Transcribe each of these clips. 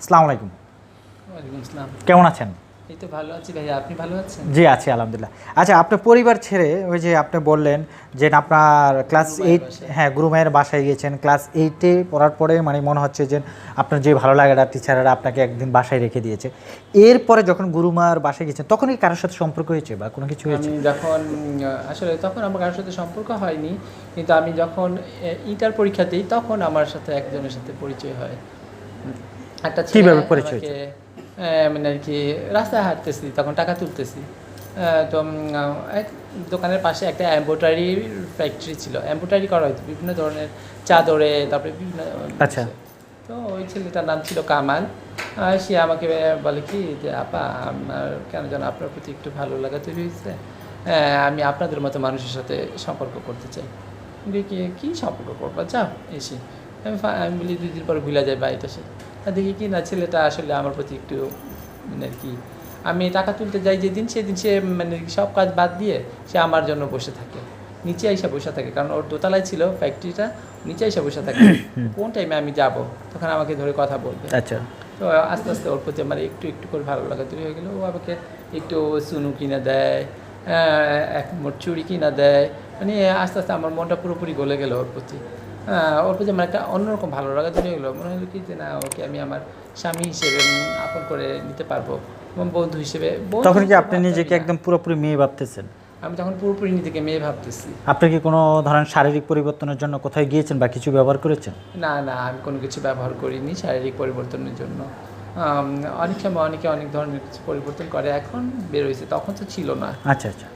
আসসালামু আলাইকুম। কেমন আছেন? এই তো ভালো আছি ভাইয়া আপনি ভালো আছেন? জি আছি আলহামদুলিল্লাহ। আচ্ছা আপনার পরিবার ছেড়ে ওই যে আপনি বললেন যে আপনার ক্লাস এইট। হ্যাঁ গুরুমায়ের বাসায় গিয়েছেন। ক্লাস এইটে পড়ার পরে মানে মনে হচ্ছে যে আপনার যে ভালো লাগাটা টিচাররা আপনাকে একদিন বাসায় রেখে দিয়েছে। এরপরে যখন গুরুমার বাসায় গেছেন তখন কি কারোর সাথে সম্পর্ক হয়েছে বা কোনো কিছু হয়েছে? যখন আসলে তখন আমার কারোর সাথে সম্পর্ক হয়নি কিন্তু আমি যখন ইন্টার পরীক্ষা দিই তখন আমার সাথে একজনের সাথে পরিচয় হয়। একটা কীভাবে পরিচয় মানে আর কি রাস্তায় হাঁটতেছি তখন টাকা তুলতেছি। তো এক দোকানের পাশে একটা এম্ব্রয়ডারি ফ্যাক্টরি ছিল। এম্ব্রয়ডারি করা হতো বিভিন্ন ধরনের চাদরে তারপরে বিভিন্ন আচ্ছা। তো ওই ছেলেটার নাম ছিল কামাল। সে আমাকে বলে কি যে আপা আমার কেন যেন আপনার প্রতি একটু ভালো লাগা তৈরি হয়েছে। হ্যাঁ, আমি আপনাদের মতো মানুষের সাথে সম্পর্ক করতে চাই। কি সম্পর্ক করব? যাও এসে। আমি আমি বলি দুই দিন পর ভুলে যাই বাড়িতে আর দেখি কি না ছেলেটা আসলে আমার প্রতি একটু মানে আর কি আমি টাকা তুলতে যাই যেদিন সেদিন সে মানে সব কাজ বাদ দিয়ে সে আমার জন্য বসে থাকে। নিচে এসে বসে থাকে কারণ ওর দোতলায় ছিল ফ্যাক্টরিটা নিচে এসে বসে থাকে। কোন টাইমে আমি যাব? তখন আমাকে ধরে কথা বলবে। আচ্ছা। তো আস্তে আস্তে ওর প্রতি আমার একটু একটু করে ভালো লাগা তৈরি হয়ে গেলো। ও আমাকে একটু সুনু কিনে দেয় এক মোট চুড়ি কিনা দেয়। মানে আস্তে আস্তে আমার মনটা পুরোপুরি গলে গেলো ওর প্রতি। ওর প্রতি আমার একটা অন্যরকম ভালো লাগা তৈরি হয়ে মনে হলো কি যে না ওকে আমি আমার স্বামী হিসেবে আপন করে নিতে পারব এবং বন্ধু হিসেবে। তখন কি আপনি নিজেকে একদম পুরোপুরি মেয়ে ভাবতেছেন? আমি তখন পুরোপুরি নিজেকে মেয়ে ভাবতেছি। আপনি কি কোনো ধরেন শারীরিক পরিবর্তনের জন্য কোথায় গিয়েছেন বা কিছু ব্যবহার করেছেন? না না আমি কোনো কিছু ব্যবহার করিনি শারীরিক পরিবর্তনের জন্য। অনেক সময় অনেকে অনেক ধরনের কিছু পরিবর্তন করে এখন বের হয়েছে তখন তো ছিল না। আচ্ছা আচ্ছা।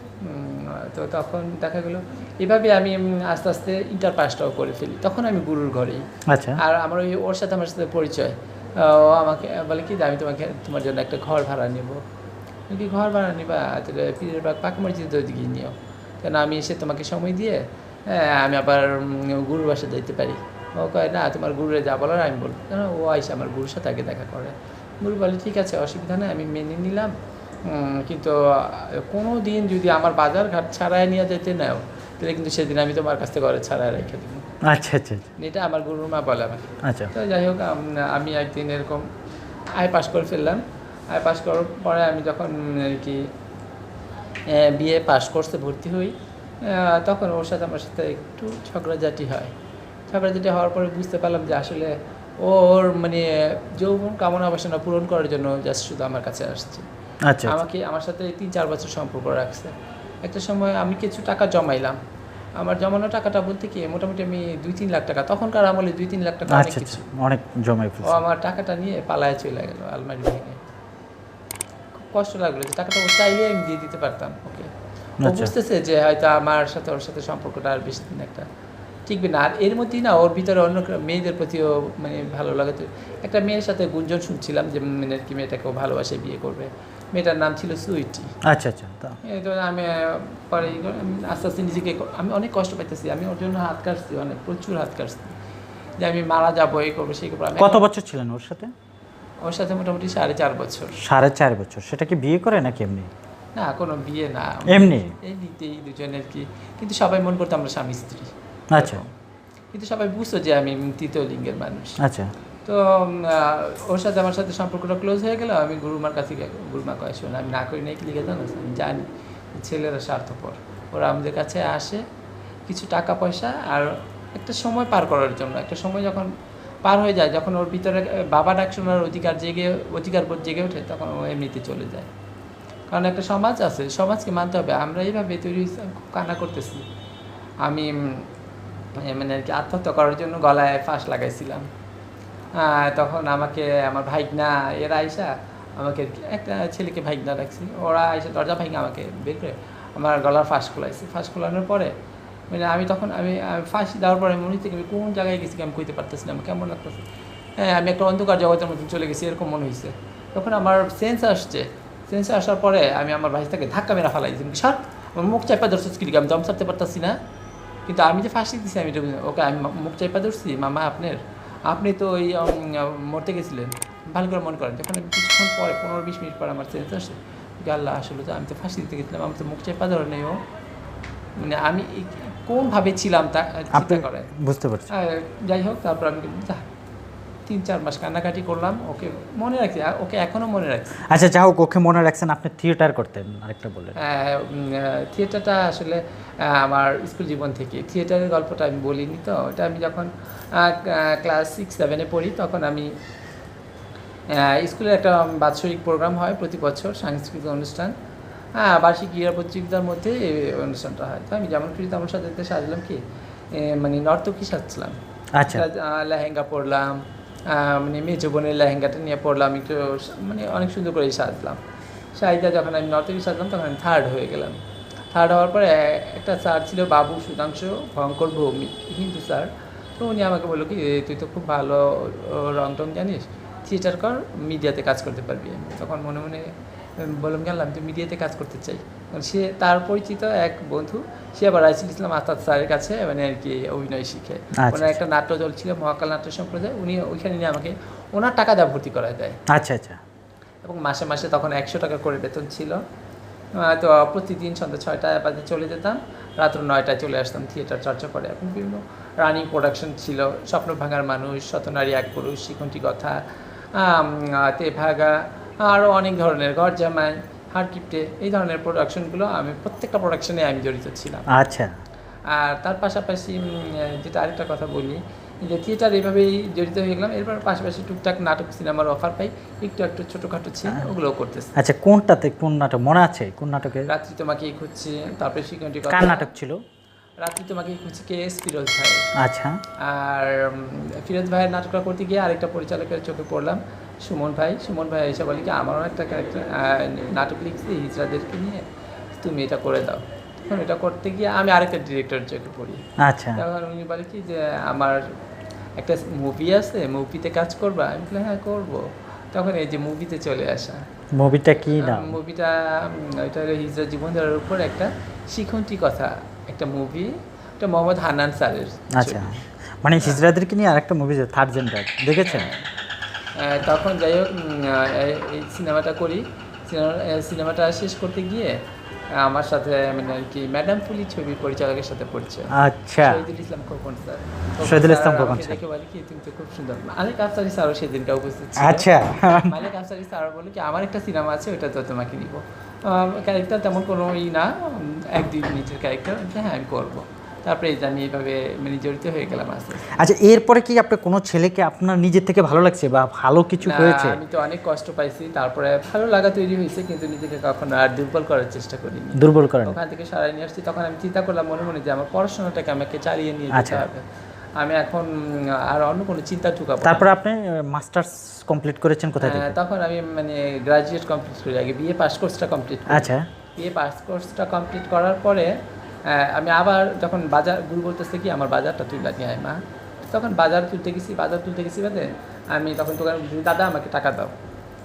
তো তখন দেখা গেলো এভাবে আমি আস্তে আস্তে ইন্টার পাসটাও করে ফেলি। তখন আমি গুরুর ঘরেই। আচ্ছা। আর আমার ওই ওর সাথে আমার সাথে পরিচয়। ও আমাকে বলে কি আমি তোমাকে তোমার জন্য একটা ঘর ভাড়া নেব। কি ঘর ভাড়া নিবা? তাহলে পীরের বাগ পাকা মসজিদের ওইদিকে নিও। কেন আমি এসে তোমাকে সময় দিয়ে হ্যাঁ, আমি আবার গুরুর বাসা যাইতে পারি। ও কয় না তোমার গুরুরে যা বলার আমি বলব। কেন? ও আইসে আমার গুরুর সাথে আগে দেখা করে। গুরু বলে ঠিক আছে অসুবিধা নেই আমি মেনে নিলাম। কিন্তু কোনো দিন যদি আমার বাজার ঘাট ছাড়াই নিয়ে যেতে নেও তাহলে কিন্তু সেদিন আমি তোমার কাছ থেকে ঘরে ছাড়াই রেখে দেবো। আচ্ছা আচ্ছা আচ্ছা। এটা আমার গুরুর মা বলে আমাকে। আচ্ছা। তো যাই হোক আমি একদিন এরকম আই পাস করে ফেললাম। আই পাস করার পরে আমি যখন আর কি বিএ পাস কোর্সে ভর্তি হই তখন ওর সাথে আমার সাথে একটু ঝগড়াঝাটি হয়। ঝগড়াঝাটি হওয়ার পরে বুঝতে পারলাম যে আসলে ওর মানে যৌবন কামনা বাসনা পূরণ করার জন্য জাস্ট শুধু আমার কাছে আসছে। আচ্ছা আচ্ছা। আমাকে আমার সাথে তিন চার বছর সম্পর্ক রাখছে। একটা সময় আমি কিছু টাকা জমাইলাম। আমার জমানো টাকাটা বলতে কি মোটামুটি আমি দুই তিন লাখ টাকা তখনকার আমলে দুই তিন লাখ টাকা অনেক আচ্ছা কিছু। আচ্ছা অনেক জমাই ও আমার টাকাটা নিয়ে পালায় চলে গেল আলমারি ভেঙে। খুব কষ্ট লাগল যে টাকাটা ও চাইলে আমি দিয়ে দিতে পারতাম ওকে। ও আচ্ছা। বুঝতেছে যে হয়তো আমার সাথে ওর সাথে সম্পর্কটা আর বেশি দিন একটা টিকবে না। আর এর মধ্যেই না ওর ভিতরে অন্য মেয়েদের প্রতিও মানে ভালো লাগে তো। একটা মেয়ের সাথে গুঞ্জন শুনছিলাম যে মানে কি মেয়েটাকে ও ভালোবাসে বিয়ে করবে। মেয়েটার নাম ছিল সুইটি। আচ্ছা আচ্ছা আমি পরে আস্তে আস্তে নিজেকে আমি অনেক কষ্ট পাইতেছি আমি ওর জন্য হাত কাটছি অনেক প্রচুর হাত কাটছি। যে আমি মারা যাব এই করব সেই করব কত বছর ছিলেন ওর সাথে? ওর সাথে মোটামুটি সাড়ে চার বছর। সাড়ে চার বছর। সেটা কি বিয়ে করে নাকি এমনি? না কোনো বিয়ে না। এমনি? এমনিতেই দুজনের কি কিন্তু সবাই মন করতো আমরা স্বামী স্ত্রী। আচ্ছা। কিন্তু সবাই বুঝতো যে আমি তৃতীয় লিঙ্গের মানুষ। আচ্ছা। তো ওর সাথে আমার সাথে সম্পর্কটা ক্লোজ হয়ে গেল। আমি গুরুমার কাছে গুরুমা কয় আমি না করি নাই, লিখে জানো আমি জানি ছেলেরা স্বার্থপর। ওরা আমাদের কাছে আসে কিছু টাকা পয়সা আর একটা সময় পার করার জন্য। একটা সময় যখন পার হয়ে যায়, যখন ওর ভিতরে বাবা ডাক শোনার অধিকার জেগে, অধিকার বোধ জেগে ওঠে, তখন ও এমনিতে চলে যায়। কারণ একটা সমাজ আছে, সমাজকে মানতে হবে। আমরা এইভাবে তৈরি খুব কান্না করতেছি। আমি মানে আর কি আত্মহত্যা করার জন্য গলায় ফাঁস লাগাইছিলাম। তখন আমাকে আমার ভাইগনা, এরা আইসা আমাকে একটা ছেলেকে ভাইগনা রাখছি ওরা আইসা দরজা ভাইগনা আমাকে বের করে আমার গলার ফাঁস খোলাইছে। ফাঁস খোলানোর পরে মানে আমি তখন আমি ফাঁসি দেওয়ার পরে মনে থেকে আমি কোন জায়গায় গেছি আমি কইতে পারতেছি না কেমন লাগতেছে। হ্যাঁ আমি একটা অন্ধকার জগতের মতন চলে গেছি, এরকম মনে হয়েছে তখন আমার সেন্স আসছে। সেন্স আসার পরে আমি আমার ভাইটাকে ধাক্কা মেরা ফেলাই দিয়েছি সর, আমার মুখ চাপা ধরছিস কি আমি দম ছাড়তে পারতাছি না? কিন্তু আমি যে ফাঁসি দিছি আমি। ওকে, আমি মুখ চাপা ধরছি, মামা, আপনার আপনি তো ওই মরতে গেছিলেন। ভালো করে মনে করেন যখন কিছুক্ষণ পরে পনেরো বিশ মিনিট পর আমার সেন্স আসে যে আল্লাহ আসলে তো আমি তো ফাঁসি দিতে গেছিলাম আমি তো মুখ চেপা ধরে নেই ও। মানে আমি কোনভাবে ছিলাম তা চিন্তা করে বুঝতে পারছি। যাই হোক তারপর আমি তিন চার মাস কান্নাকাটি করলাম ওকে মনে রাখছি ওকে এখনও মনে রাখছি আচ্ছা যা হোক ওকে মনে রাখছেন আপনি থিয়েটার করতেন আরেকটা বললেন আহ, থিয়েটারটা আসলে আমার স্কুল জীবন থেকে। থিয়েটারের গল্পটা আমি বলিনি তো ওটা আমি যখন ক্লাস সিক্স সেভেনে পড়ি তখন আমি স্কুলে একটা বাৎসরিক প্রোগ্রাম হয় প্রতি বছর সাংস্কৃতিক অনুষ্ঠান। হ্যাঁ বার্ষিক ক্রীড়া প্রতিযোগিতার মধ্যে এই অনুষ্ঠানটা হয়। তো আমি যেমন খুশি তেমন সাজাতে সাজলাম কি মানে নর্তকী সাজছিলাম। আচ্ছা। লেহেঙ্গা পরলাম মানে মেজো বোনের লেহেঙ্গাটা নিয়ে পড়লাম, একটু মানে অনেক সুন্দর করেই সাজলাম। শাড়িটা যখন আমি নর্তকী সাজলাম, তখন আমি থার্ড হয়ে গেলাম। থার্ড হওয়ার পরে একটা স্যার ছিল বাবু সুধাংশ, ভয়ঙ্কর ভৌমিক হিন্দু স্যার তো উনি আমাকে বলল কি তুই তো খুব ভালো রং টং জানিস থিয়েটার কর মিডিয়াতে কাজ করতে পারবি। তখন মনে মনে বললাম গেলাম তুই মিডিয়াতে কাজ করতে চাই? কারণ সে তার পরিচিত এক বন্ধু সে আবার রাইসুল ইসলাম আতাদ স্যারের কাছে মানে আর কি অভিনয় শিখে। আচ্ছা, ওনার একটা নাট্য দল ছিল মহাকাল নাট্য সম্প্রদায় উনি ওইখানে নিয়ে আমাকে ওনার টাকা দেওয়া ভর্তি করায় দেয়। আচ্ছা আচ্ছা। এবং মাসে মাসে তখন একশো টাকা করে বেতন ছিল। তো প্রতিদিন সন্ধ্যা ছয়টায় বাজে চলে যেতাম রাত্র নয়টায় চলে আসতাম থিয়েটার চর্চা করে। এখন বিভিন্ন রানিং প্রোডাকশন ছিল স্বপ্ন ভাঙার মানুষ শতনারী এক পুরুষ শিখন্টি কথা তে ভাগা আরও অনেক ধরনের ঘর জামাই হারকিপটে এই ধরনের প্রোডাকশনগুলো আমি প্রত্যেকটা প্রোডাকশনে আমি জড়িত ছিলাম। আচ্ছা। আর তার পাশাপাশি যেটা আরেকটা কথা বলি যে থিয়েটার এইভাবেই জড়িত হয়ে গেলাম এরপর পাশাপাশি টুকটাক নাটক সিনেমার অফার পাই একটু একটু ছোটোখাটো ছিল ওগুলোও করতেছি। আচ্ছা কোনটাতে কোন নাটক মনে আছে কোন নাটকে? রাত্রি তোমাকে খুঁজছি তারপরে শিকন্টি কার নাটক ছিল? রাত্রি তোমাকে খুঁজছি কে এস ফিরোজ ভাই। আচ্ছা। আর ফিরোজ ভাইয়ের নাটকটা করতে গিয়ে আরেকটা পরিচালকের চোখে পড়লাম। সুমন ভাই সুমন ভাই এসে বলে কি আমারও একটা ক্যারেক্টার নাটক লিখছি হিজড়াদেরকে নিয়ে তুমি এটা করে দাও। তখন এটা করতে গিয়ে আমি আরেকটা ডিরেক্টরের চোখে পড়ি। আচ্ছা। তখন উনি বলে কি যে আমার একটা মুভি আছে মুভিতে কাজ করবা? আমি বললাম হ্যাঁ করব। তখন এই যে মুভিতে চলে আসা। মুভিটা কি নাম? মুভিটা ওইটা হিজরা জীবনধারার উপর একটা শিখন্তি কথা একটা মুভি এটা মোহাম্মদ হানান স্যারের আচ্ছা। মানে হিজড়াদেরকে নিয়ে আরেকটা মুভি থার্ড জেন্ডার দেখেছেন? আহ, তখন যাই হোক এই- সিনেমাটা করি। সিনেমাটা শেষ করতে গিয়ে আমার সাথে মানে আর কি ম্যাডাম পুলি ছবির পরিচালকের সাথে পরিচয় আচ্ছা। শহীদুল ইসলাম খোকন স্যার। শহীদুল ইসলাম খোকন স্যার। দেখে বলে কি তুমি তো খুব সুন্দর। মালিক আফসারি স্যারও সেদিনকে উপস্থিত ছিল। আচ্ছা। মালিক আফসারি স্যার বলে কি আমার একটা সিনেমা আছে ওটা তো তোমাকে নিব। ক্যারেক্টার তেমন কোনো ই না এক দুই মিনিটের ক্যারেক্টার হ্যাঁ আমি করব। তারপরে এই যে আমি এইভাবে মানে জড়িত হয়ে গেলাম আস্তে। আচ্ছা এরপরে কি আপনার কোনো ছেলেকে আপনার নিজের থেকে ভালো লাগছে বা ভালো কিছু হয়েছে? আমি তো অনেক কষ্ট পাইছি তারপরে ভালো লাগা তৈরি হয়েছে কিন্তু নিজেকে কখনো আর দুর্বল করার চেষ্টা করিনি। দুর্বল করেন। ওখান থেকে সারাই নিয়ে আসছি তখন আমি চিন্তা করলাম মনে মনে যে আমার পড়াশোনাটাকে আমাকে চালিয়ে নিয়ে যেতে আচ্ছা। হবে। আমি এখন আর অন্য কোনো চিন্তা ঢুকাবো। তারপরে আপনি মাস্টার্স কমপ্লিট করেছেন কোথায় থেকে? হ্যাঁ, তখন আমি মানে গ্রাজুয়েট কমপ্লিট করি আগে বিএ পাস কোর্সটা কমপ্লিট আচ্ছা। বিএ পাস কোর্সটা কমপ্লিট করার পরে আমি আবার যখন বাজার, গুরু বলতেছে কি, আমার বাজারটা তুই লাগিয়ে আয়, মা। তখন বাজার তুলতে গেছি, বাজার তুলতে গেছি বাদে আমি তখন দোকান দাদা, আমাকে টাকা দাও।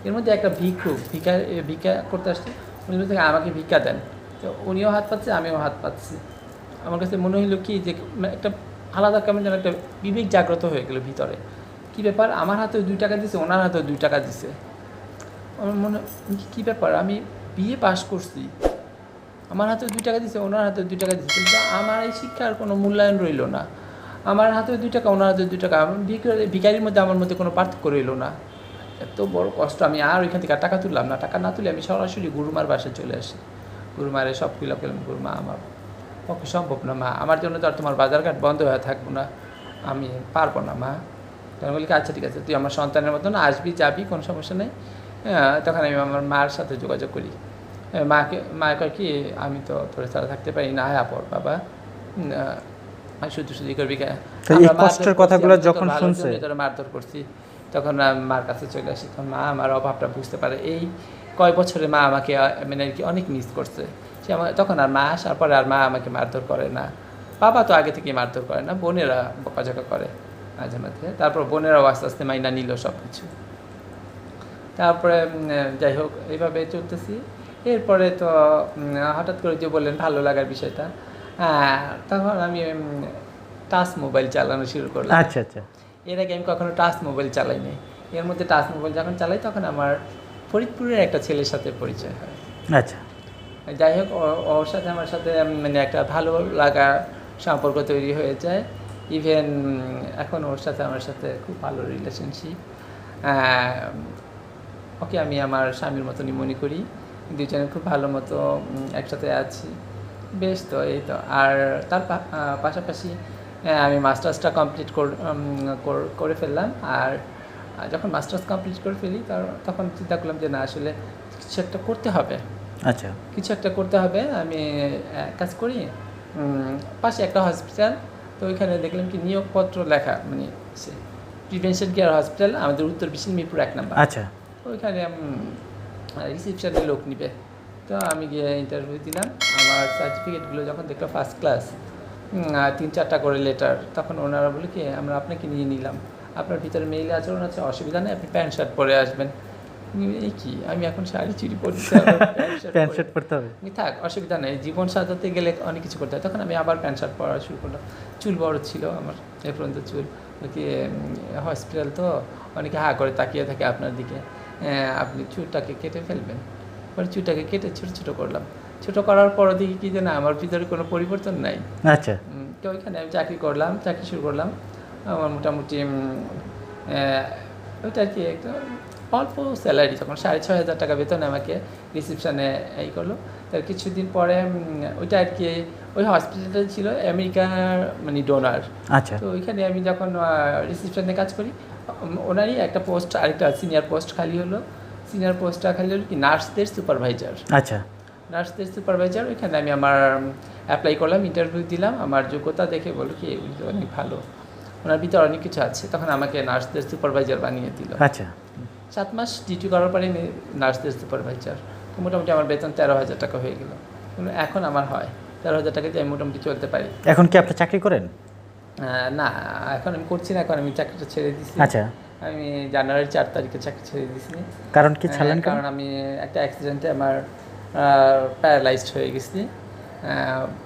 এর মধ্যে একটা ভিক্ষু, ভিক্ষা ভিক্ষা করতে আসছে। উনি বলতে আমাকে ভিক্ষা দেন। তো উনিও হাত পাচ্ছে, আমিও হাত পাচ্ছি। আমার কাছে মনে হইল কি, যে একটা আলাদা কেমন যেন একটা বিবেক জাগ্রত হয়ে গেলো ভিতরে। কি ব্যাপার? আমার হাতেও দুই টাকা দিছে, ওনার হাতেও দুই টাকা দিছে। আমার মনে, কি ব্যাপার? আমি বিয়ে পাশ করছি। আমার হাতে দুই টাকা দিছে ওনার হাতে দুই টাকা দিচ্ছে কিন্তু আমার এই শিক্ষার কোনো মূল্যায়ন রইল না। আমার হাতে দুই টাকা ওনার হাতে দুই টাকা। ভিখারি মধ্যে আমার মধ্যে কোনো পার্থক্য রইল না। এত বড় কষ্ট আমি আর ওইখান থেকে টাকা তুললাম না। টাকা না তুলে আমি সরাসরি গুরুমার বাসায় চলে আসি। গুরুমারে সব কিলো পেলাম গুরুমা আমার পক্ষে সম্ভব না মা। আমার জন্য তো আর তোমার বাজারঘাট বন্ধ হয়ে থাকব না। আমি পারব না মা। তখন বলি আচ্ছা ঠিক আছে তুই আমার সন্তানের মতন আসবি যাবি কোনো সমস্যা নেই। হ্যাঁ, তখন আমি আমার মার সাথে যোগাযোগ করি। মাকে মা কয় কি আমি তো তোর ছাড়া থাকতে পারি না আয়া পর বাবা। আমি শুধু শুধু করবি কষ্টের কথাগুলো যখন শুনছে- মারধর করছি তখন মার কাছে চলে আসি তখন মা আমার অভাবটা বুঝতে পারে। এই কয় বছরে মা আমাকে মানে আর কি অনেক মিস করছে। সে আমার তখন আর মা আসার পরে আর মা আমাকে মারধর করে না। বাবা তো আগে থেকে মারধর করে না বোনেরা বকাঝকা করে মাঝে মাঝে। তারপর বোনেরাও আস্তে আস্তে মাইনা নিল সব কিছু তারপরে যাই হোক এইভাবে চলতেছি। এরপরে তো হঠাৎ করে যে বললেন ভালো লাগার বিষয়টা হ্যাঁ তখন আমি টাচ মোবাইল চালানো শুরু করলাম। আচ্ছা আচ্ছা। এর আগে আমি কখনো টাচ মোবাইল চালাই চালাইনি এর মধ্যে টাচ মোবাইল যখন চালাই তখন আমার ফরিদপুরের একটা ছেলের সাথে পরিচয় হয়। আচ্ছা। যাই হোক ওর সাথে আমার সাথে মানে একটা ভালো লাগা সম্পর্ক তৈরি হয়ে যায় ইভেন এখন ওর সাথে আমার সাথে খুব ভালো রিলেশনশিপ ওকে আমি আমার স্বামীর মতনই মনে করি। দুজনে খুব ভালো মতো একসাথে আছি। বেশ তো এই তো। আর তার পাশাপাশি আমি মাস্টার্সটা কমপ্লিট করে ফেললাম। আর যখন মাস্টার্স কমপ্লিট করে ফেলি তখন চিন্তা করলাম যে না আসলে কিছু একটা করতে হবে। আচ্ছা। কিছু একটা করতে হবে। আমি এক কাজ করি। পাশে একটা হসপিটাল তো ওইখানে দেখলাম কি নিয়োগপত্র লেখা মানে প্রিভেনশন কেয়ার হসপিটাল আমাদের উত্তর বিশাল মিরপুর এক নাম্বার। আচ্ছা। ওইখানে রিসিপশনে লোক নিবে। তো আমি গিয়ে ইন্টারভিউ দিলাম। আমার সার্টিফিকেটগুলো যখন দেখল ফার্স্ট ক্লাস তিন চারটা করে লেটার তখন ওনারা বলে কি আমরা আপনাকে নিয়ে নিলাম। আপনার ভিতরে মেইলে আচরণ আছে অসুবিধা নেই আপনি প্যান্ট শার্ট পরে আসবেন। এই কি? আমি এখন শাড়ি চুরি পরছি প্যান্ট শার্ট পরতে হবে। থাক অসুবিধা নেই। জীবন সাজাতে গেলে অনেক কিছু করতে হয়। তখন আমি আবার প্যান্ট শার্ট পরা শুরু করলাম। চুল বড় ছিল আমার এ পর্যন্ত চুল। কি হসপিটাল তো? অনেকে হা করে তাকিয়ে থাকে আপনার দিকে। আপনি চুলটাকে কেটে ফেলবেন। পরে চুলটাকে কেটে ছোটো ছোটো করলাম। ছোটো করার পর দেখি কি যে না আমার ভিতরে কোনো পরিবর্তন নাই। আচ্ছা। তো ওইখানে আমি চাকরি করলাম চাকরি শুরু করলাম। আমার মোটামুটি ওইটা আর কি একটা অল্প স্যালারি তখন সাড়ে ছয় হাজার টাকা বেতন আমাকে রিসিপশানে এই করল। তার কিছুদিন পরে ওইটা আর কি ওই হসপিটালটা ছিল আমেরিকার মানে ডোনার। আচ্ছা। তো ওইখানে আমি যখন রিসিপশনে কাজ করি ওনারই একটা পোস্ট আরেকটা সিনিয়র পোস্ট খালি হলো। সিনিয়র পোস্টটা খালি হলো কি নার্সদের সুপারভাইজার আচ্ছা। নার্সদের সুপারভাইজার ওইখানে আমি আমার অ্যাপ্লাই করলাম ইন্টারভিউ দিলাম। আমার যোগ্যতা দেখে বলো কি উনি তো অনেক ভালো। ওনার ভিতরে অনেক কিছু আছে। তখন আমাকে নার্সদের সুপারভাইজার বানিয়ে দিল। আচ্ছা। সাত মাস ডিউটি করার পরে আমি নার্সদের সুপারভাইজার তো মোটামুটি আমার বেতন তেরো হাজার টাকা হয়ে গেল। এখন আমার হয়। তেরো হাজার টাকা দিয়ে আমি মোটামুটি চলতে পারি। এখন কি আপনি চাকরি করেন? না এখন আমি করছি না এখন আমি চাকরিটা ছেড়ে দিছি। আচ্ছা। আমি জানুয়ারির চার তারিখে চাকরি ছেড়ে দিছি। কারণ কি ছাড়লেন কারণ আমি একটা অ্যাক্সিডেন্টে আমার প্যারালাইজড হয়ে গেছি।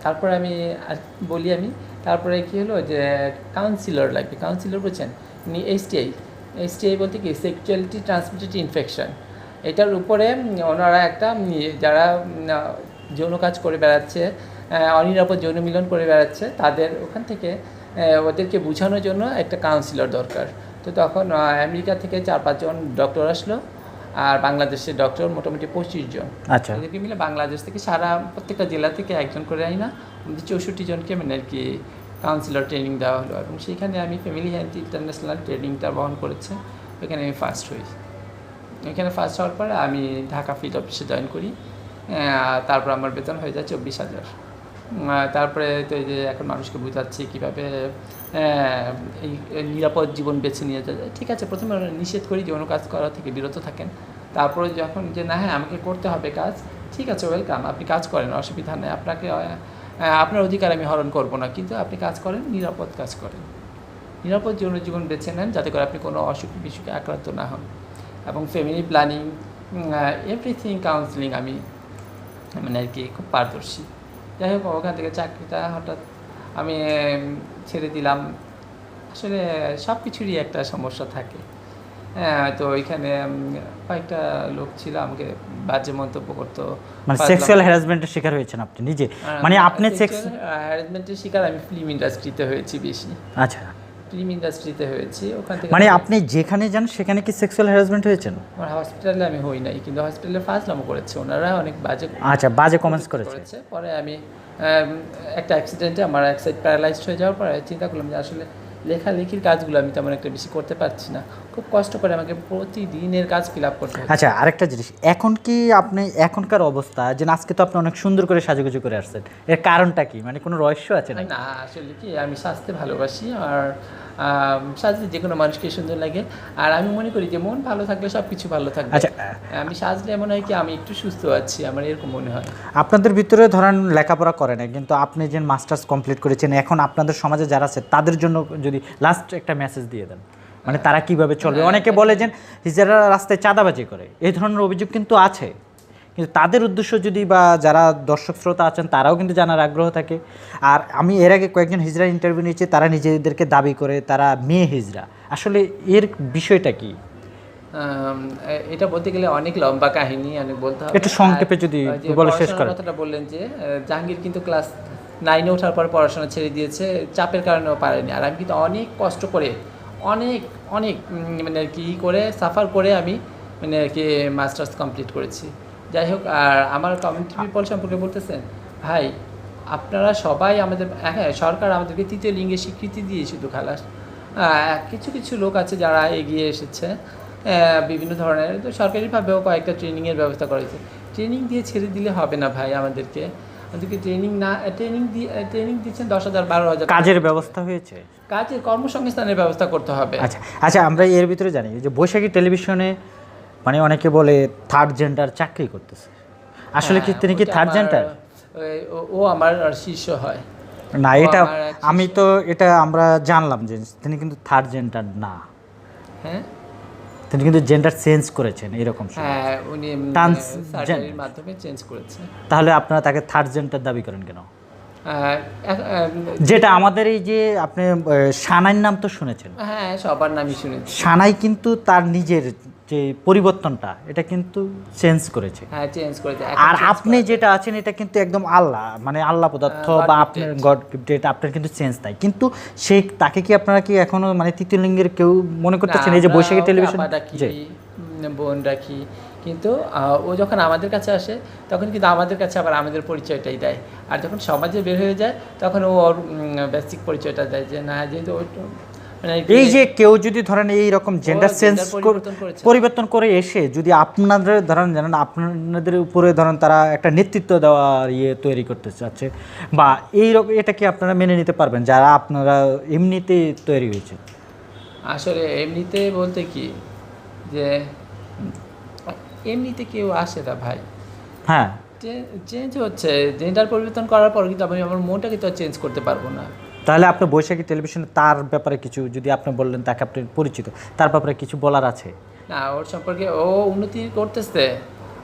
তারপরে আমি বলি আমি তারপরে কি হলো যে কাউন্সিলর লাগবে। কাউন্সিলর বলছেন উনি এইচটিআই এইচটিআই বলতে কি সেক্সুয়ালিটি ট্রান্সমিটেড ইনফেকশন এটার উপরে ওনারা একটা যারা যৌন কাজ করে বেড়াচ্ছে অনিরাপদ যৌন মিলন করে বেড়াচ্ছে তাদের ওখান থেকে ওদেরকে বোঝানোর জন্য একটা কাউন্সিলর দরকার। তো তখন আমেরিকা থেকে চার পাঁচজন ডক্টর আসলো আর বাংলাদেশের ডক্টর মোটামুটি পঁচিশ জন। আচ্ছা। এদেরকে মিলে বাংলাদেশ থেকে সারা প্রত্যেকটা জেলা থেকে একজন করে আই না আমাদের চৌষট্টি জনকে মানে আর কি কাউন্সিলর ট্রেনিং দেওয়া হলো এবং সেইখানে আমি ফ্যামিলি হেলথ ইন্টারন্যাশনাল ট্রেনিংটা বহন করেছি। ওইখানে আমি ফার্স্ট হই। ওইখানে ফার্স্ট হওয়ার পরে আমি ঢাকা ফিল্ড অফিসে জয়েন করি। তারপর আমার বেতন হয়ে যায় চব্বিশ হাজার। তারপরে তো এই যে এখন মানুষকে বোঝাচ্ছি কীভাবে এই নিরাপদ জীবন বেছে নিয়ে যায়। ঠিক আছে, প্রথমে নিষেধ করি যৌন কাজ করা থেকে বিরত থাকেন। তারপরে যখন যে না হ্যাঁ আমাকে করতে হবে কাজ, ঠিক আছে, ওয়েলকাম, আপনি কাজ করেন, অসুবিধা নেই, আপনাকে আপনার অধিকার আমি হরণ করব না, কিন্তু আপনি কাজ করেন, নিরাপদ কাজ করেন। নিরাপদ যৌন জীবন বেছে নেন, যাতে করে আপনি কোনো অসুখ বিসুখে আক্রান্ত না হন। এবং ফ্যামিলি প্ল্যানিং এভরিথিং কাউন্সিলিং আমি মানে আর কি খুব পারদর্শী। যাই হোক ওখান থেকে চাকরিটা হঠাৎ আমি ছেড়ে দিলাম। আসলে সব কিছুরই একটা সমস্যা থাকে। হ্যাঁ তো ওইখানে কয়েকটা লোক ছিল আমাকে বাজে মন্তব্য করতো। মানে সেক্সুয়াল হ্যারাসমেন্টের শিকার হয়েছেন আপনি নিজে? মানে আপনি সেক্স হ্যারাসমেন্টের শিকার আমি ফিল্ম ইন্ডাস্ট্রিতে হয়েছি বেশি। আচ্ছা। ফিল্ম ইন্ডাস্ট্রিতে হয়েছি ওখান থেকে মানে আপনি যেখানে যান সেখানে কি সেক্সুয়াল হ্যারাসমেন্ট হয়েছেন? আমার হসপিটালে আমি হই নাই কিন্তু হসপিটালে ফার্স্ট ফাজলামো করেছে ওনারা অনেক বাজে আচ্ছা বাজে কমেন্টস করেছে। পরে আমি আম, একটা অ্যাক্সিডেন্টে আমার এক সাইড প্যারালাইজড হয়ে যাওয়ার পরে চিন্তা করলাম যে আসলে লেখালেখির কাজগুলো আমি তেমন একটা বেশি করতে পারছি না। খুব কষ্ট করে আমাকে প্রতিদিনের কাজ ফিল আপ করতে আচ্ছা আরেকটা জিনিস। এখন কি আপনি এখনকার অবস্থা যে আজকে তো আপনি অনেক সুন্দর করে সাজুগুজু করে আসছেন এর কারণটা কি? মানে কোনো রহস্য আছে না না আসলে কি আমি সাজতে ভালোবাসি আর সাজলে যে কোনো মানুষকে সুন্দর লাগে। আর আমি মনে করি যে মন ভালো থাকলে সব কিছু ভালো থাকবে। আচ্ছা আমি সাজলে এমন হয় কি আমি একটু সুস্থ আছি আমার এরকম মনে হয়। আপনাদের ভিতরে ধরেন লেখাপড়া করে না কিন্তু আপনি যে মাস্টার্স কমপ্লিট করেছেন এখন আপনাদের সমাজে যারা আছে তাদের জন্য যদি লাস্ট একটা মেসেজ দিয়ে দেন। মানে তারা কীভাবে চলবে? অনেকে বলে যে হিজারা রাস্তায় চাঁদাবাজি করে। এই ধরনের অভিযোগ কিন্তু আছে। কিন্তু তাদের উদ্দেশ্য যদি বা যারা দর্শক শ্রোতা আছেন তারাও কিন্তু জানার আগ্রহ থাকে। আর আমি এর আগে কয়েকজন হিজড়া ইন্টারভিউ নিয়েছি তারা নিজেদেরকে দাবি করে তারা মেয়ে হিজড়া আসলে এর বিষয়টা কি? এটা বলতে গেলে অনেক লম্বা কাহিনী অনেক বলতে হবে। একটু সংক্ষেপে যদি বলে শেষ করেন। কথাটা বললেন যে জাহাঙ্গীর কিন্তু ক্লাস নাইনে ওঠার পর পড়াশোনা ছেড়ে দিয়েছে চাপের কারণেও পারেনি। আর আমি কিন্তু অনেক কষ্ট করে অনেক অনেক মানে আর কি করে সাফার করে আমি মানে আর কি মাস্টার্স কমপ্লিট করেছি। যাই হোক, আর আমার কমিউনিটি পিপল সম্পর্কে বলতেছেন? ভাই, আপনারা সবাই আমাদের হ্যাঁ সরকার আমাদেরকে তৃতীয় লিঙ্গে স্বীকৃতি দিয়ে শুধু খালাস। কিছু কিছু লোক আছে যারা এগিয়ে এসেছে বিভিন্ন ধরনের। তো সরকারিভাবেও কয়েকটা ট্রেনিংয়ের ব্যবস্থা করেছে ট্রেনিং দিয়ে ছেড়ে দিলে হবে না ভাই আমাদেরকে। আমাদেরকে ট্রেনিং না ট্রেনিং দিয়ে ট্রেনিং দিচ্ছেন দশ হাজার বারো হাজার কাজের ব্যবস্থা হয়েছে? কাজের কর্মসংস্থানের ব্যবস্থা করতে হবে। আচ্ছা আচ্ছা আমরা এর ভিতরে জানি যে বৈশাখী টেলিভিশনে মানে অনেকে বলে থার্ড জেন্ডার চাকরি করতেছে। আসলে কি হ্যাঁ, তিনি কি থার্ড জেন্ডার ও- আমার শিষ্য হয়। না এটা আমি তো এটা আমরা জানলাম যে তিনি কিন্তু থার্ড জেন্ডার না। হ্যাঁ? তিনি কিন্তু জেন্ডার চেঞ্জ করেছেন এরকম হ্যাঁ উনি সার্জারির মাধ্যমে চেঞ্জ করেছেন তাহলে আপনারা তাকে থার্ড জেন্ডার দাবি করেন কেন? যেটা আমাদের এই যে আপনি সানাইয়ের নাম তো শুনেছেন। হ্যাঁ সবার নামই শুনেছি। সানাই কিন্তু তার নিজের যে পরিবর্তনটা এটা কিন্তু চেঞ্জ করেছে। হ্যাঁ চেঞ্জ করেছে। আর আপনি যেটা আছেন এটা কিন্তু একদম আল্লাহ মানে আল্লাহ পদার্থ বা আপনার গড গিফটেড আপনার কিন্তু চেঞ্জ নাই। কিন্তু সেই তাকে কি আপনারা কি এখনও মানে তৃতীয় লিঙ্গের কেউ মনে করতেছেন? এই যে বৈশাখী টেলিভিশন বোন রাখি। কিন্তু ও যখন আমাদের কাছে আসে তখন কিন্তু আমাদের কাছে আবার আমাদের পরিচয়টাই দেয়। আর যখন সমাজে বের হয়ে যায় তখন ও ওর বেসিক পরিচয়টা দেয় যে না যেহেতু এই যে কেউ যদি ধরেন এই রকম জেন্ডার চেঞ্জ পরিবর্তন করে এসে যদি আপনাদের ধরেন জানেন আপনাদের উপরে ধরেন তারা একটা নেতৃত্ব দেওয়ার ইয়ে তৈরি করতে চাচ্ছে বা এই রকম এটা কি আপনারা মেনে নিতে পারবেন যারা আপনারা এমনিতেই তৈরি হয়েছে? আসলে এমনিতে বলতে কি যে এমনিতে কেউ আসে না ভাই। হ্যাঁ। চেঞ্জ হচ্ছে। জেন্ডার পরিবর্তন করার পর কিন্তু আমি আমার মনটাকে তো চেঞ্জ করতে পারব না। তাহলে আপনি বৈশাখী টেলিভিশনে তার ব্যাপারে কিছু যদি আপনি বললেন তাকে আপনি পরিচিত তার ব্যাপারে কিছু বলার আছে? না ওর সম্পর্কে ও উন্নতি করতেছে।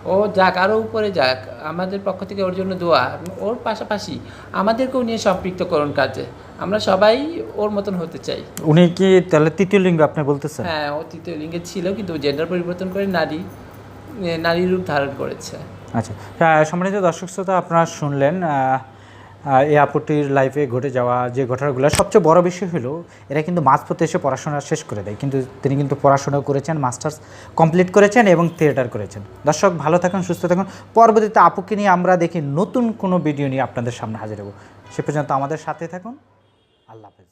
ও যাক আরও উপরে যাক আমাদের পক্ষ থেকে ওর জন্য দোয়া। ওর পাশাপাশি আমাদেরকেও নিয়ে সম্পৃক্ত করুন কাজে। আমরা সবাই ওর মতন হতে চাই। উনি কি তাহলে তৃতীয় লিঙ্গ আপনি বলতেছেন? হ্যাঁ ও তৃতীয় লিঙ্গে ছিল কিন্তু জেন্ডার পরিবর্তন করে নারী নারী রূপ ধারণ করেছে। আচ্ছা। আহ, সম্মানিত দর্শক শ্রোতা আপনারা শুনলেন এই আপুটির লাইফে ঘটে যাওয়া যে ঘটনাগুলো সবচেয়ে বড় বিষয় হলো, এরা কিন্তু মাঝপথে এসে পড়াশোনা শেষ করে দেয়। কিন্তু তিনি কিন্তু পড়াশোনা করেছেন মাস্টার্স কমপ্লিট করেছেন এবং থিয়েটার করেছেন। দর্শক, ভালো থাকুন, সুস্থ থাকুন। পরবর্তীতে আপুকে নিয়ে আমরা দেখি নতুন কোনো ভিডিও নিয়ে আপনাদের সামনে হাজির হব। সে পর্যন্ত আমাদের সাথে থাকুন। আল্লাহ হাফেজ।